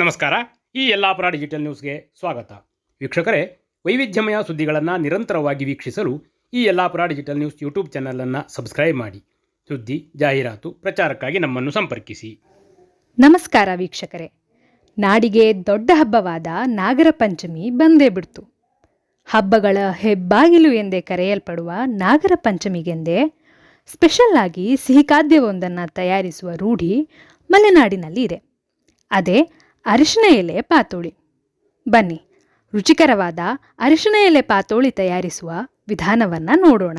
ನಮಸ್ಕಾರ. ಈ ಯಲ್ಲಾಪುರ ಡಿಜಿಟಲ್ ನ್ಯೂಸ್ಗೆ ಸ್ವಾಗತ. ವೀಕ್ಷಕರೇ, ವೈವಿಧ್ಯಮಯ ಸುದ್ದಿಗಳನ್ನು ನಿರಂತರವಾಗಿ ವೀಕ್ಷಿಸಲು ಈ ಯಲ್ಲಾಪುರ ಡಿಜಿಟಲ್ ನ್ಯೂಸ್ ಯೂಟ್ಯೂಬ್ ಚಾನಲನ್ನು ಸಬ್ಸ್ಕ್ರೈಬ್ ಮಾಡಿ. ಸುದ್ದಿ, ಜಾಹೀರಾತು, ಪ್ರಚಾರಕ್ಕಾಗಿ ನಮ್ಮನ್ನು ಸಂಪರ್ಕಿಸಿ. ನಮಸ್ಕಾರ ವೀಕ್ಷಕರೇ. ನಾಡಿಗೆ ದೊಡ್ಡ ಹಬ್ಬವಾದ ನಾಗರ ಪಂಚಮಿ ಬಂದೇ ಬಿಡ್ತು. ಹಬ್ಬಗಳ ಹೆಬ್ಬಾಗಿಲು ಎಂದೇ ಕರೆಯಲ್ಪಡುವ ನಾಗರ ಪಂಚಮಿಗೆಂದೇ ಸ್ಪೆಷಲ್ ಆಗಿ ಸಿಹಿ ಖಾದ್ಯವೊಂದನ್ನು ತಯಾರಿಸುವ ರೂಢಿ ಮಲೆನಾಡಿನಲ್ಲಿ ಇದೆ. ಅದೇ ಅರಿಶಿನ ಎಲೆ ಪಾತೋಳಿ. ಬನ್ನಿ, ರುಚಿಕರವಾದ ಅರಿಶಿನ ಎಲೆ ಪಾತೋಳಿ ತಯಾರಿಸುವ ವಿಧಾನವನ್ನು ನೋಡೋಣ.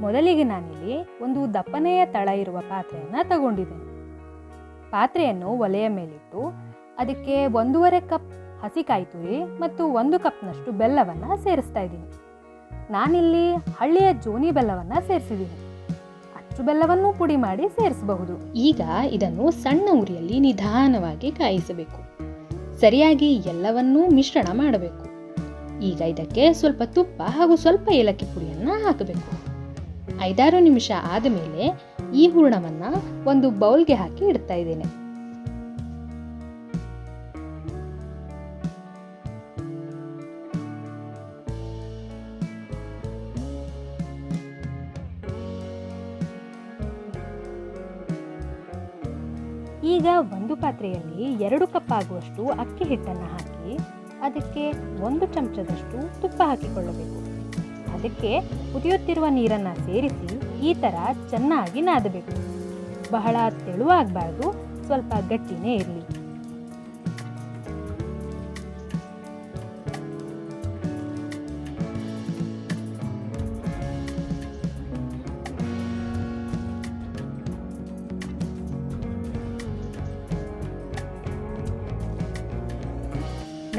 ಮೊದಲಿಗೆ ನಾನಿಲ್ಲಿ ಒಂದು ದಪ್ಪನೆಯ ತಳ ಇರುವ ಪಾತ್ರೆಯನ್ನು ತಗೊಂಡಿದ್ದೇನೆ. ಪಾತ್ರೆಯನ್ನು ಒಲೆಯ ಮೇಲಿಟ್ಟು ಅದಕ್ಕೆ ಒಂದೂವರೆ ಕಪ್ ಹಸಿಕಾಯಿ ತುರಿ ಮತ್ತು ಒಂದು ಕಪ್ನಷ್ಟು ಬೆಲ್ಲವನ್ನು ಸೇರಿಸ್ತಾ ಇದ್ದೀನಿ. ನಾನಿಲ್ಲಿ ಹಳ್ಳಿಯ ಜೋನಿ ಬೆಲ್ಲವನ್ನು ಸೇರಿಸಿದ್ದೀನಿ. ಅಚ್ಚು ಬೆಲ್ಲವನ್ನು ಪುಡಿ ಮಾಡಿ ಸೇರಿಸಬಹುದು. ಈಗ ಇದನ್ನು ಸಣ್ಣ ಉರಿಯಲ್ಲಿ ನಿಧಾನವಾಗಿ ಕಾಯಿಸಬೇಕು. ಸರಿಯಾಗಿ ಎಲ್ಲವನ್ನೂ ಮಿಶ್ರಣ ಮಾಡಬೇಕು. ಈಗ ಇದಕ್ಕೆ ಸ್ವಲ್ಪ ತುಪ್ಪ ಹಾಗೂ ಸ್ವಲ್ಪ ಏಲಕ್ಕಿ ಪುಡಿಯನ್ನು ಹಾಕಬೇಕು. ಐದಾರು ನಿಮಿಷ ಆದಮೇಲೆ ಈ ಹೂರಣವನ್ನು ಒಂದು ಬೌಲ್ಗೆ ಹಾಕಿ ಇಡ್ತಾ ಇದ್ದೇನೆ. ಈಗ ಒಂದು ಪಾತ್ರೆಯಲ್ಲಿ ಎರಡು ಕಪ್ ಆಗುವಷ್ಟು ಅಕ್ಕಿ ಹಿಟ್ಟನ್ನು ಹಾಕಿ ಅದಕ್ಕೆ ಒಂದು ಚಮಚದಷ್ಟು ತುಪ್ಪ ಹಾಕಿಕೊಳ್ಳಬೇಕು. ಅದಕ್ಕೆ ಕುದಿಯುತ್ತಿರುವ ನೀರನ್ನು ಸೇರಿಸಿ ಈ ಥರ ಚೆನ್ನಾಗಿ ನಾದಬೇಕು. ಬಹಳ ತೆಳುವಾಗಬಾರ್ದು, ಸ್ವಲ್ಪ ಗಟ್ಟಿನೇ ಇರಲಿ.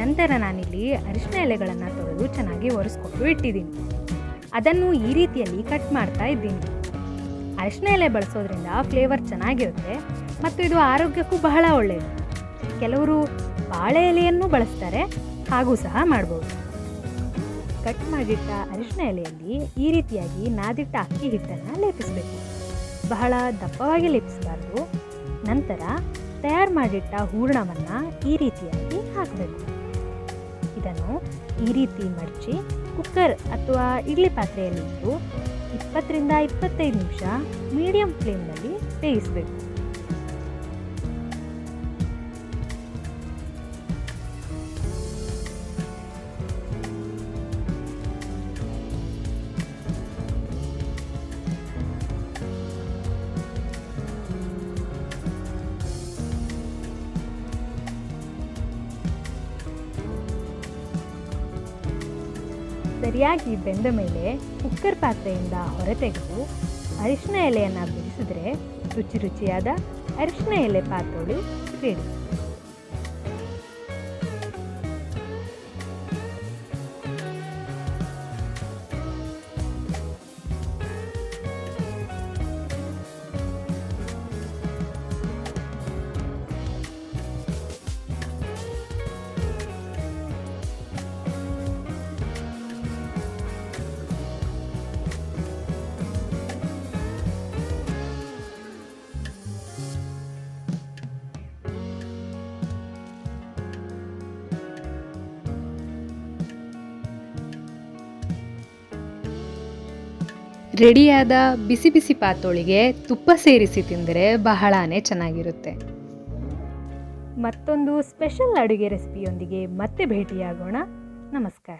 ನಂತರ ನಾನಿಲ್ಲಿ ಅರಿಶಿನ ಎಲೆಗಳನ್ನು ತೊಳೆದು ಚೆನ್ನಾಗಿ ಒರೆಸ್ಕೊಂಡು ಇಟ್ಟಿದ್ದೀನಿ. ಅದನ್ನು ಈ ರೀತಿಯಲ್ಲಿ ಕಟ್ ಮಾಡ್ತಾ ಇದ್ದೀನಿ. ಅರಿಶಿನ ಎಲೆ ಬಳಸೋದ್ರಿಂದ ಫ್ಲೇವರ್ ಚೆನ್ನಾಗಿರುತ್ತೆ ಮತ್ತು ಇದು ಆರೋಗ್ಯಕ್ಕೂ ಬಹಳ ಒಳ್ಳೆಯದು ಕೆಲವರು ಬಾಳೆ ಎಲೆಯನ್ನು ಬಳಸ್ತಾರೆ, ಹಾಗೂ ಸಹ ಮಾಡ್ಬೋದು. ಕಟ್ ಮಾಡಿಟ್ಟ ಅರಿಶಿನ ಎಲೆಯಲ್ಲಿ ಈ ರೀತಿಯಾಗಿ ನಾದಿಟ್ಟ ಅಕ್ಕಿ ಹಿಟ್ಟನ್ನು ಲೇಪಿಸಬೇಕು. ಬಹಳ ದಪ್ಪವಾಗಿ ಲೇಪಿಸಬಾರ್ದು. ನಂತರ ತಯಾರು ಮಾಡಿಟ್ಟ ಹೂರಣವನ್ನು ಈ ರೀತಿಯಾಗಿ ಹಾಕಬೇಕು. ಇದನ್ನು ಈ ರೀತಿ ಮಡಚಿ ಕುಕ್ಕರ್ ಅಥವಾ ಇಡ್ಲಿ ಪಾತ್ರೆಯಲ್ಲಿಟ್ಟು ಇಪ್ಪತ್ತರಿಂದ ಇಪ್ಪತ್ತೈದು ನಿಮಿಷ ಮೀಡಿಯಂ ಫ್ಲೇಮ್ನಲ್ಲಿ ಬೇಯಿಸಬೇಕು. ಸರಿಯಾಗಿ ಬೆಂದ ಮೇಲೆ ಕುಕ್ಕರ್ ಪಾತ್ರೆಯಿಂದ ಹೊರತೆಗೆದು ಅರಿಶಿನ ಎಲೆಯನ್ನು ಬಿಡಿಸಿದ್ರೆ ರುಚಿ ರುಚಿಯಾದ ಅರಿಶಿನ ಎಲೆ ಪಾತೋಳಿ ರೆಡಿ. ರೆಡಿಯಾದ ಬಿಸಿ ಬಿಸಿ ಪಾತೋಳಿಗೆ ತುಪ್ಪ ಸೇರಿಸಿ ತಿಂದರೆ ಬಹಳಾನೇ ಚೆನ್ನಾಗಿರುತ್ತೆ. ಮತ್ತೊಂದು ಸ್ಪೆಷಲ್ ಅಡುಗೆ ರೆಸಿಪಿಯೊಂದಿಗೆ ಮತ್ತೆ ಭೇಟಿಯಾಗೋಣ. ನಮಸ್ಕಾರ.